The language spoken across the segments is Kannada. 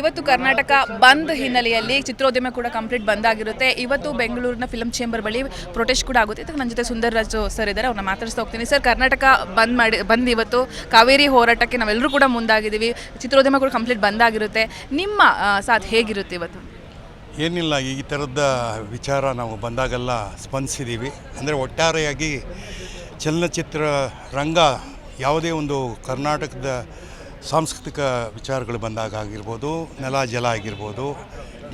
ಇವತ್ತು ಕರ್ನಾಟಕ ಬಂದ್ ಹಿನ್ನೆಲೆಯಲ್ಲಿ ಚಿತ್ರೋದ್ಯಮ ಕೂಡ ಕಂಪ್ಲೀಟ್ ಬಂದ್ ಆಗಿರುತ್ತೆ ಇವತ್ತು ಬೆಂಗಳೂರಿನ ಫಿಲಂ ಚೇಂಬರ್ ಬಳಿ ಪ್ರೊಟೆಸ್ಟ್ ಕೂಡ ಆಗುತ್ತೆ. ಇದಕ್ಕೆ ನನ್ನ ಜೊತೆ ಸುಂದರ್ ರಾಜು ಸರ್ ಇದ್ದಾರೆ. ಅವ್ರನ್ನ ಮಾತಾಡಿಸ್ತಾ ಹೋಗ್ತೀನಿ. ಸರ್ ಕರ್ನಾಟಕ ಬಂದ್ ಮಾಡಿ, ಬಂದ್ ಇವತ್ತು ಕಾವೇರಿ ಹೋರಾಟಕ್ಕೆ ನಾವೆಲ್ಲರೂ ಕೂಡ ಮುಂದಾಗಿದ್ದೀವಿ. ಚಿತ್ರೋದ್ಯಮ ಕೂಡ ಕಂಪ್ಲೀಟ್ ಬಂದ್ ಆಗಿರುತ್ತೆ ನಿಮ್ಮ ಸಾಥ್ ಹೇಗಿರುತ್ತೆ ಇವತ್ತು? ಏನಿಲ್ಲ, ಈ ಥರದ ವಿಚಾರ ನಾವು ಬಂದಾಗೆಲ್ಲ ಸ್ಪಂದಿಸಿದ್ದೀವಿ. ಅಂದರೆ ಒಟ್ಟಾರೆಯಾಗಿ ಚಲನಚಿತ್ರ ರಂಗ ಯಾವುದೇ ಒಂದು ಕರ್ನಾಟಕದ ಸಾಂಸ್ಕೃತಿಕ ವಿಚಾರಗಳು ಬಂದಾಗ ಆಗಿರ್ಬೋದು, ನೆಲ, ಜಲ ಆಗಿರ್ಬೋದು,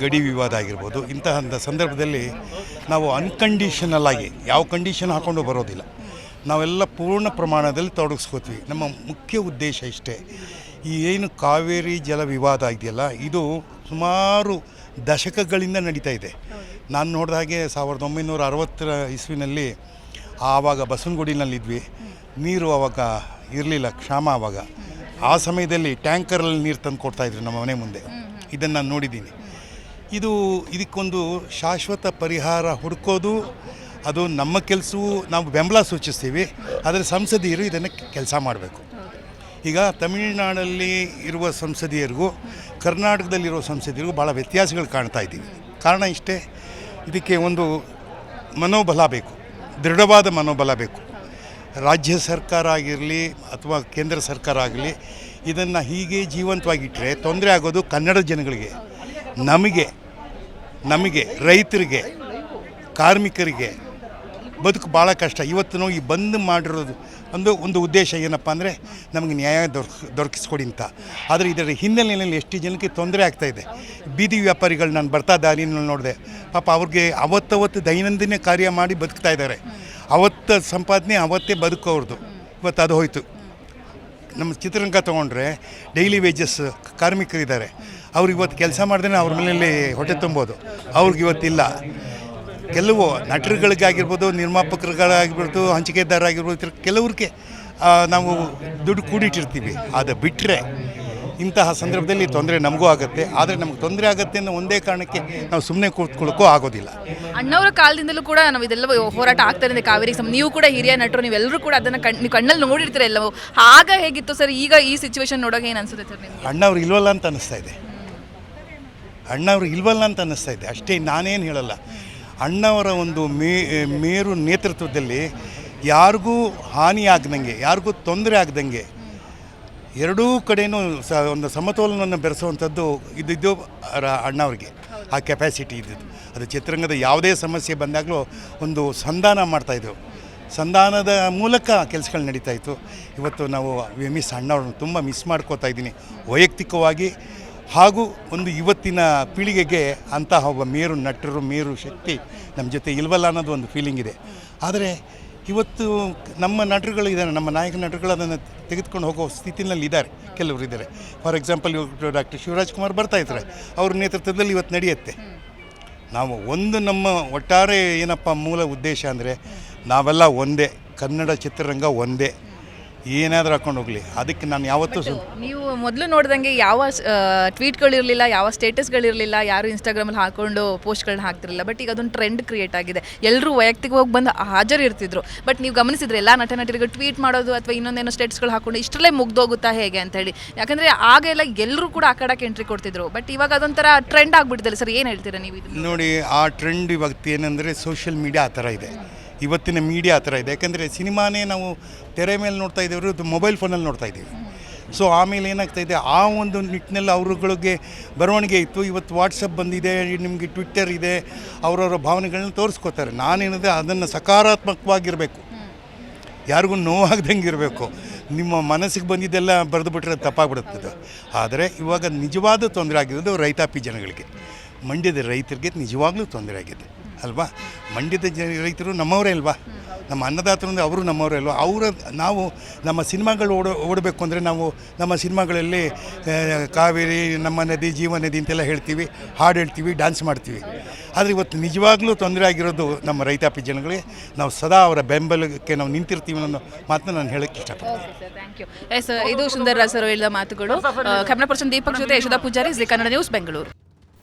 ಗಡಿ ವಿವಾದ ಆಗಿರ್ಬೋದು ಇಂತಹ ಸಂದರ್ಭದಲ್ಲಿ ನಾವು ಅನ್ಕಂಡೀಷನಲ್ ಆಗಿ, ಯಾವ ಕಂಡೀಷನ್ ಹಾಕ್ಕೊಂಡು ಬರೋದಿಲ್ಲ. ನಾವೆಲ್ಲ ಪೂರ್ಣ ಪ್ರಮಾಣದಲ್ಲಿ ತೊಡಗಿಸ್ಕೋತೀವಿ. ನಮ್ಮ ಮುಖ್ಯ ಉದ್ದೇಶ ಇಷ್ಟೇ. ಈ ಏನು ಕಾವೇರಿ ಜಲ ವಿವಾದ ಇದೆಯಲ್ಲ, ಇದು ಸುಮಾರು ದಶಕಗಳಿಂದ ನಡೀತಾ ಇದೆ. ನಾನು ನೋಡಿದ ಹಾಗೆ ಸಾವಿರದ ಒಂಬೈನೂರ ಅರವತ್ತರ ಇಸ್ವಿನಲ್ಲಿ ಆವಾಗ ಬಸವನಗುಡಿನಲ್ಲಿದ್ವಿ. ನೀರು ಆವಾಗ ಇರಲಿಲ್ಲ, ಕ್ಷಾಮ ಆವಾಗ ಆ ಸಮಯದಲ್ಲಿ ಟ್ಯಾಂಕರಲ್ಲಿ ನೀರು ತಂದು ಕೊಡ್ತಾಯಿದ್ರು ನಮ್ಮ ಮನೆ ಮುಂದೆ. ಇದನ್ನು ನಾನು ನೋಡಿದ್ದೀನಿ. ಇದು ಇದಕ್ಕೊಂದು ಶಾಶ್ವತ ಪರಿಹಾರ ಹುಡುಕೋದು, ಅದು ನಮ್ಮ ಕೆಲಸವು ನಾವು ಬೆಂಬಲ ಸೂಚಿಸ್ತೀವಿ, ಆದರೆ ಸಂಸದೀಯರು ಇದನ್ನು ಕೆಲಸ ಮಾಡಬೇಕು. ಈಗ ತಮಿಳುನಾಡಲ್ಲಿ ಇರುವ ಸಂಸದೀಯರಿಗೂ, ಕರ್ನಾಟಕದಲ್ಲಿರುವ ಸಂಸದೀಯರಿಗೂ ಭಾಳ ವ್ಯತ್ಯಾಸಗಳು ಕಾಣ್ತಾ ಇದ್ದೀವಿ. ಕಾರಣ ಇಷ್ಟೇ, ಇದಕ್ಕೆ ಒಂದು ಮನೋಬಲ ಬೇಕು, ದೃಢವಾದ ಮನೋಬಲ ಬೇಕು. ರಾಜ್ಯ ಸರ್ಕಾರ ಆಗಿರಲಿ ಅಥವಾ ಕೇಂದ್ರ ಸರ್ಕಾರ ಆಗಲಿ, ಇದನ್ನು ಹೀಗೆ ಜೀವಂತವಾಗಿಟ್ಟರೆ ತೊಂದರೆ ಆಗೋದು ಕನ್ನಡ ಜನಗಳಿಗೆ. ನಮಗೆ ನಮಗೆ, ರೈತರಿಗೆ, ಕಾರ್ಮಿಕರಿಗೆ ಬದುಕು ಭಾಳ ಕಷ್ಟ. ಇವತ್ತು ನಾವು ಈ ಬಂದ್ ಮಾಡಿರೋದು ಒಂದು ಒಂದು ಉದ್ದೇಶ ಏನಪ್ಪ ಅಂದರೆ ನಮಗೆ ನ್ಯಾಯ ದೊರಕ, ದೊರಕಿಸ್ಕೊಡಿ ಅಂತ. ಆದರೆ ಇದರ ಹಿನ್ನೆಲೆಯಲ್ಲಿ ಎಷ್ಟು ಜನಕ್ಕೆ ತೊಂದರೆ ಆಗ್ತಾಯಿದೆ ಬೀದಿ ವ್ಯಾಪಾರಿಗಳು ನಾನು ಬರ್ತಾ ದಾರಿನಲ್ಲಿ ನೋಡಿದೆ, ಪಾಪ ಅವ್ರಿಗೆ ಅವತ್ತವತ್ತು ದೈನಂದಿನ ಕಾರ್ಯ ಮಾಡಿ ಬದುಕ್ತಾ ಇದ್ದಾರೆ. ಅವತ್ತ ಸಂಪಾದನೆ, ಅವತ್ತೇ ಬದುಕು ಅವ್ರದ್ದು ಇವತ್ತು ಅದು ಹೋಯಿತು. ನಮ್ಮ ಚಿತ್ರರಂಗ ತೊಗೊಂಡ್ರೆ ಡೈಲಿ ವೇಜಸ್ ಕಾರ್ಮಿಕರಿದ್ದಾರೆ. ಅವ್ರಿಗೆ ಇವತ್ತು ಕೆಲಸ ಮಾಡಿದ್ರೆ ಅವ್ರ ಮನೆಯಲ್ಲಿ ಹೊಟ್ಟೆ ತುಂಬೋದು. ಅವ್ರಿಗೆ ಇವತ್ತಿಲ್ಲ ಕೆಲವು ನಟರುಗಳಿಗಾಗಿರ್ಬೋದು, ನಿರ್ಮಾಪಕರುಗಳಾಗಿರ್ಬೋದು ಹಂಚಿಕೆದಾರರಾಗಿರ್ಬೋದು ಕೆಲವ್ರಿಗೆ ನಾವು ದುಡ್ಡು ಕೂಡಿಟ್ಟಿರ್ತೀವಿ. ಅದು ಬಿಟ್ಟರೆ ಇಂತಹ ಸಂದರ್ಭದಲ್ಲಿ ತೊಂದರೆ ನಮಗೂ ಆಗುತ್ತೆ. ಆದರೆ ನಮ್ಗೆ ತೊಂದರೆ ಆಗುತ್ತೆ ಅನ್ನೋ ಒಂದೇ ಕಾರಣಕ್ಕೆ ನಾವು ಸುಮ್ಮನೆ ಕೂತ್ಕೊಳ್ಳೋಕ್ಕೂ ಆಗೋದಿಲ್ಲ. ಅಣ್ಣವರ ಕಾಲದಿಂದಲೂ ಕೂಡ ನಾವು ಇದೆಲ್ಲ ಹೋರಾಟ ಆಗ್ತಾ ಇದೆ ಕಾವೇರಿ ಸಮ ನೀವು ಕೂಡ ಹಿರಿಯ ನಟರು ನೀವೆಲ್ಲರೂ ಕೂಡ ಅದನ್ನು ಕಣ್ ನೀವು ಕಣ್ಣಲ್ಲಿ ನೋಡಿರ್ತೀರ ಎಲ್ಲವೂ. ಆಗ ಹೇಗಿತ್ತು ಸರ್? ಈಗ ಈ ಸಿಚುವೇಶನ್ ನೋಡೋಕೆ ಏನು ಅನಿಸುತ್ತೆ ಸರ್ ನಿಮಗೆ? ಅಣ್ಣವ್ರು ಇಲ್ವಲ್ಲ ಅಂತ ಅನ್ನಿಸ್ತಾ ಇದೆ. ಅಣ್ಣವ್ರು ಇಲ್ವಲ್ಲ ಅಂತ ಅನ್ನಿಸ್ತಾ ಇದೆ. ಅಷ್ಟೇ ನಾನೇನು ಹೇಳಲ್ಲ. ಅಣ್ಣವರ ಒಂದು ಮೇ ಮೇರು ನೇತೃತ್ವದಲ್ಲಿ ಯಾರಿಗೂ ಹಾನಿ ಆಗ್ದಂಗೆ ಯಾರಿಗೂ ತೊಂದರೆ ಆಗ್ದಂಗೆ ಎರಡೂ ಕಡೆಯೂ ಸ ಒಂದು ಸಮತೋಲನವನ್ನು ಬೆರೆಸುವಂಥದ್ದು ಇದ್ದಿದ್ದು ಅಣ್ಣವ್ರಿಗೆ. ಆ ಕೆಪಾಸಿಟಿ ಇದ್ದಿದ್ದು. ಅದು ಚಿತ್ರರಂಗದ ಯಾವುದೇ ಸಮಸ್ಯೆ ಬಂದಾಗಲೂ ಒಂದು ಸಂಧಾನ ಮಾಡ್ತಾಯಿದ್ದೆವು ಸಂಧಾನದ ಮೂಲಕ ಕೆಲಸಗಳು ನಡೀತಾ ಇತ್ತು. ಇವತ್ತು ನಾವು ಮಿಸ್ ಅಣ್ಣವ್ರನ್ನ ತುಂಬ ಮಿಸ್ ಮಾಡ್ಕೋತಾ ಇದ್ದೀನಿ. ವೈಯಕ್ತಿಕವಾಗಿ ಹಾಗೂ ಒಂದು ಇವತ್ತಿನ ಪೀಳಿಗೆಗೆ ಅಂತಹ ಒಬ್ಬ ಮೇರು ನಟರು ಮೇರು ಶಕ್ತಿ ನಮ್ಮ ಜೊತೆ ಇಲ್ವಲ್ಲ ಅನ್ನೋದು ಒಂದು ಫೀಲಿಂಗ್ ಇದೆ. ಆದರೆ ಇವತ್ತು ನಮ್ಮ ನಟರುಗಳು ಇದ್ದಾರೆ ನಮ್ಮ ನಾಯಕ ನಟರುಗಳು ಅದನ್ನು ತೆಗೆದುಕೊಂಡು ಹೋಗೋ ಸ್ಥಿತಿನಲ್ಲಿ ಇದ್ದಾರೆ, ಕೆಲವರು ಇದ್ದಾರೆ for example doctor Shivaraj Kumar ಬರ್ತಾ ಇದ್ದಾರೆ, ಅವ್ರ ನೇತೃತ್ವದಲ್ಲಿ ಇವತ್ತು ನಡೆಯುತ್ತೆ. ನಾವು ಒಂದು ನಮ್ಮ ಒಟ್ಟಾರೆ ಏನಪ್ಪ ಮೂಲ ಉದ್ದೇಶ ಅಂದರೆ, ನಾವೆಲ್ಲ ಒಂದೇ, ಕನ್ನಡ ಚಿತ್ರರಂಗ ಒಂದೇ. ಏನಾದರೂ ಹಾಕೊಂಡು ಹೋಗಲಿ. ಅದಕ್ಕೆ ನಾನು ಯಾವತ್ತೂ ಸು ನೀವು ಮೊದಲು ನೋಡ್ದಂಗೆ ಯಾವ ಟ್ವೀಟ್ಗಳಿರಲಿಲ್ಲ ಯಾವ ಸ್ಟೇಟಸ್ಗಳಿರಲಿಲ್ಲ ಯಾರು ಇನ್ಸ್ಟಾಗ್ರಾಮಲ್ಲಿ ಹಾಕೊಂಡು ಪೋಸ್ಟ್ಗಳನ್ನ ಹಾಕ್ತಿರಲಿಲ್ಲ. ಬಟ್ ಈಗ ಅದೊಂದು ಟ್ರೆಂಡ್ ಕ್ರಿಯೇಟ್ ಆಗಿದೆ. ಎಲ್ಲರೂ ವೈಯಕ್ತಿಕವಾಗಿ ಬಂದು ಹಾಜರಿರ್ತಿದ್ರು ಬಟ್ ನೀವು ಗಮನಿಸಿದ್ರೆ ಎಲ್ಲ ನಟ ನಟರಿಗೆ ಟ್ವೀಟ್ ಮಾಡೋದು ಅಥವಾ ಇನ್ನೊಂದೇನೋ ಸ್ಟೇಟಸ್ಗಳು ಹಾಕೊಂಡು ಇಷ್ಟರಲ್ಲೇ ಮುಗ್ದೋಗುತ್ತಾ ಹೇಗೆ ಅಂತ ಹೇಳಿ. ಯಾಕಂದರೆ ಆಗೆಲ್ಲ ಎಲ್ಲರೂ ಕೂಡ ಆ ಎಂಟ್ರಿ ಕೊಡ್ತಿದ್ರು. ಬಟ್ ಇವಾಗ ಅದೊಂಥರ ಟ್ರೆಂಡ್ ಆಗ್ಬಿಟ್ಟಿದೆ ಸರ್? ಏನು ಹೇಳ್ತೀರಾ ನೀವು ನೋಡಿ ಆ ಟ್ರೆಂಡ್ ಇವತ್ತು ಏನಂದರೆ ಸೋಷಿಯಲ್ ಮೀಡಿಯಾ ಆ ಥರ ಇದೆ. ಇವತ್ತಿನ ಮೀಡಿಯಾ ಆ ಥರ ಇದೆ. ಯಾಕಂದರೆ ಸಿನಿಮಾನೇ ನಾವು ತೆರೆ ಮೇಲೆ ನೋಡ್ತಾ ಇದ್ದೇವೆ ಇದು ಮೊಬೈಲ್ ಫೋನಲ್ಲಿ ನೋಡ್ತಾ ಇದ್ದೀವಿ. ಸೊ ಆಮೇಲೆ ಏನಾಗ್ತಾ ಇದೆ? ಆ ಒಂದು ನಿಟ್ಟಿನಲ್ಲಿ ಅವರುಗಳಿಗೆ ಬರವಣಿಗೆ ಇತ್ತು. ಇವತ್ತು ವಾಟ್ಸಪ್ ಬಂದಿದೆ, ನಿಮಗೆ ಟ್ವಿಟ್ಟರ್ ಇದೆ, ಅವರವರ ಭಾವನೆಗಳನ್ನ ತೋರಿಸ್ಕೋತಾರೆ. ನಾನೇನಿದೆ ಅದನ್ನು ಸಕಾರಾತ್ಮಕವಾಗಿರಬೇಕು. ಯಾರಿಗೂ ನೋವಾಗ್ದಂಗೆ ಇರಬೇಕು. ನಿಮ್ಮ ಮನಸ್ಸಿಗೆ ಬಂದಿದ್ದೆಲ್ಲ ಬರೆದು ತಪ್ಪಾಗ್ಬಿಡುತ್ತೆ ತಪ್ಪಾಗ್ಬಿಡುತ್ತದೆ. ಆದರೆ ಇವಾಗ ನಿಜವಾದ ತೊಂದರೆ ಆಗಿರೋದು ರೈತಾಪಿ ಜನಗಳಿಗೆ. ಮಂಡ್ಯದ ರೈತರಿಗೆ ನಿಜವಾಗ್ಲೂ ತೊಂದರೆ ಆಗಿದೆ. ಅಲ್ವಾ? ಮಂಡ್ಯದ ಜ ರೈತರು ನಮ್ಮವರೇ ಅಲ್ವಾ? ನಮ್ಮ ಅನ್ನದಾತರು ಅಂದರೆ ಅವರು ನಮ್ಮವರೇ ಅಲ್ವಾ? ಅವರ ನಾವು ನಮ್ಮ ಸಿನಿಮಾಗಳು ಓಡ ಓಡಬೇಕು ಅಂದರೆ ನಾವು ನಮ್ಮ ಸಿನಿಮಾಗಳಲ್ಲಿ ಕಾವೇರಿ, ನಮ್ಮ ನದಿ, ಜೀವ ನದಿ ಅಂತೆಲ್ಲ ಹೇಳ್ತೀವಿ, ಹಾಡು ಹೇಳ್ತೀವಿ, ಡ್ಯಾನ್ಸ್ ಮಾಡ್ತೀವಿ. ಆದರೆ ಇವತ್ತು ನಿಜವಾಗ್ಲೂ ತೊಂದರೆ ಆಗಿರೋದು ನಮ್ಮ ರೈತಾಪಿ ಜನಗಳಿಗೆ, ನಾವು ಸದಾ ಅವರ ಬೆಂಬಲಕ್ಕೆ ನಾವು ನಿಂತಿರ್ತೀವಿ ಅನ್ನೋ ಮಾತನ್ನ ನಾನು ಹೇಳೋಕ್ಕೆ ಇಷ್ಟಪಡ್ತೀನಿ. ಥ್ಯಾಂಕ್ ಯು ಇದು ಸುಂದರ ರಾಜ್ ಸರ್ ಹೇಳಿದ ಮಾತುಗಳು. ಕನ್ನಡ ಪರ್ಸನ್ ದೀಪಕ್ ಜೊತೆ ಯಶೋಧ ಪೂಜಾರಿ ಕನ್ನಡ ನ್ಯೂಸ್, ಬೆಂಗಳೂರು.